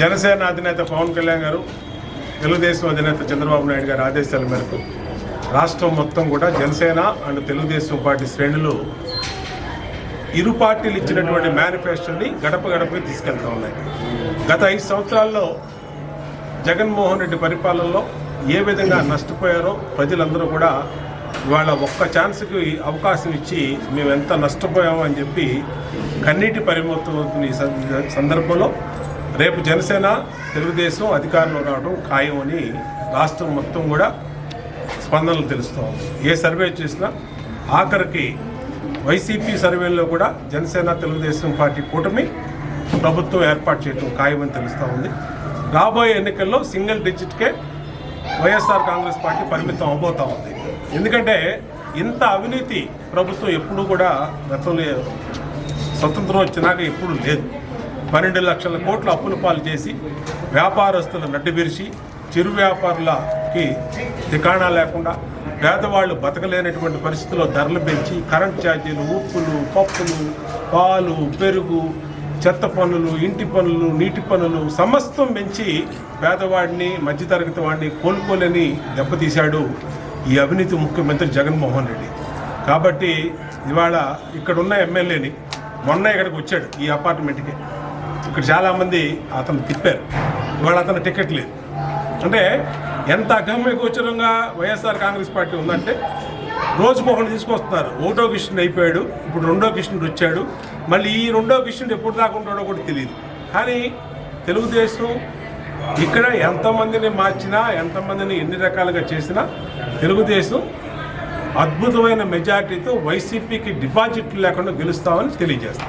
జనసేన అధినేత పవన్ కళ్యాణ్ గారు తెలుగుదేశం అధినేత చంద్రబాబు నాయుడు గారి ఆదేశాల మేరకు రాష్ట్రం మొత్తం కూడా జనసేన అండ్ తెలుగుదేశం పార్టీ శ్రేణులు ఇరు పార్టీలు ఇచ్చినటువంటి మేనిఫెస్టోని గడప గడపకి తీసుకెళ్తా ఉన్నాయి. గత ఐదు సంవత్సరాల్లో జగన్మోహన్ రెడ్డి పరిపాలనలో ఏ విధంగా నష్టపోయారో ప్రజలందరూ కూడా ఇవాళ ఒక్క ఛాన్స్కి అవకాశం ఇచ్చి మేము ఎంత నష్టపోయామో అని చెప్పి కన్నీటి పరిమవుతున్న ఈ సందర్భంలో రేపు జనసేన తెలుగుదేశం అధికారంలో రావడం ఖాయం అని రాష్ట్రం మొత్తం కూడా స్పందనలు తెలుస్తూ ఉంది ఏ సర్వే చేసినా ఆఖరికి వైసీపీ సర్వేల్లో కూడా జనసేన తెలుగుదేశం పార్టీ కూటమి ప్రభుత్వం ఏర్పాటు చేయడం ఖాయమని తెలుస్తూ ఉంది. రాబోయే ఎన్నికల్లో సింగిల్ డిజిట్కే వైఎస్ఆర్ కాంగ్రెస్ పార్టీ పరిమితం అవబోతా ఉంది. ఎందుకంటే ఇంత అవినీతి ప్రభుత్వం ఎప్పుడూ కూడా గతంలో స్వతంత్రం వచ్చినాక ఎప్పుడు లేదు. పన్నెండు లక్షల కోట్ల అప్పుల పాలు చేసి వ్యాపారస్తులు నడ్డుబిరిచి చిరు వ్యాపారులకి దికాణా లేకుండా పేదవాళ్ళు బతకలేనటువంటి పరిస్థితుల్లో ధరలు పెంచి కరెంట్ ఛార్జీలు ఉప్పులు పప్పులు పాలు పెరుగు చెత్త పనులు ఇంటి పనులు నీటి పనులు సమస్తం పెంచి పేదవాడిని మధ్యతరగతి వాడిని కోలుకోలేని దెబ్బతీశాడు ఈ అవినీతి ముఖ్యమంత్రి జగన్మోహన్ రెడ్డి. కాబట్టి ఇవాళ ఇక్కడున్న ఎమ్మెల్యేని మొన్న ఇక్కడికి వచ్చాడు ఈ అపార్ట్మెంట్కి. ఇక్కడ చాలామంది అతను తిప్పారు. ఇవాళ అతను టికెట్ లేదు. అంటే ఎంత అగమ్య గోచరంగా వైఎస్ఆర్ కాంగ్రెస్ పార్టీ ఉందంటే రోజుమోహన్ తీసుకొస్తున్నారు. ఒకటో కృష్ణుడు అయిపోయాడు. ఇప్పుడు రెండో కృష్ణుడు వచ్చాడు. మళ్ళీ ఈ రెండో కృష్ణుడు ఎప్పుడు దాకా ఉంటాడో కూడా తెలియదు కానీ తెలుగుదేశం ఇక్కడ ఎంతమందిని మార్చినా ఎంతమందిని ఎన్ని రకాలుగా చేసినా తెలుగుదేశం అద్భుతమైన మెజార్టీతో వైసీపీకి డిపాజిట్లు లేకుండా గెలుస్తామని తెలియజేస్తాం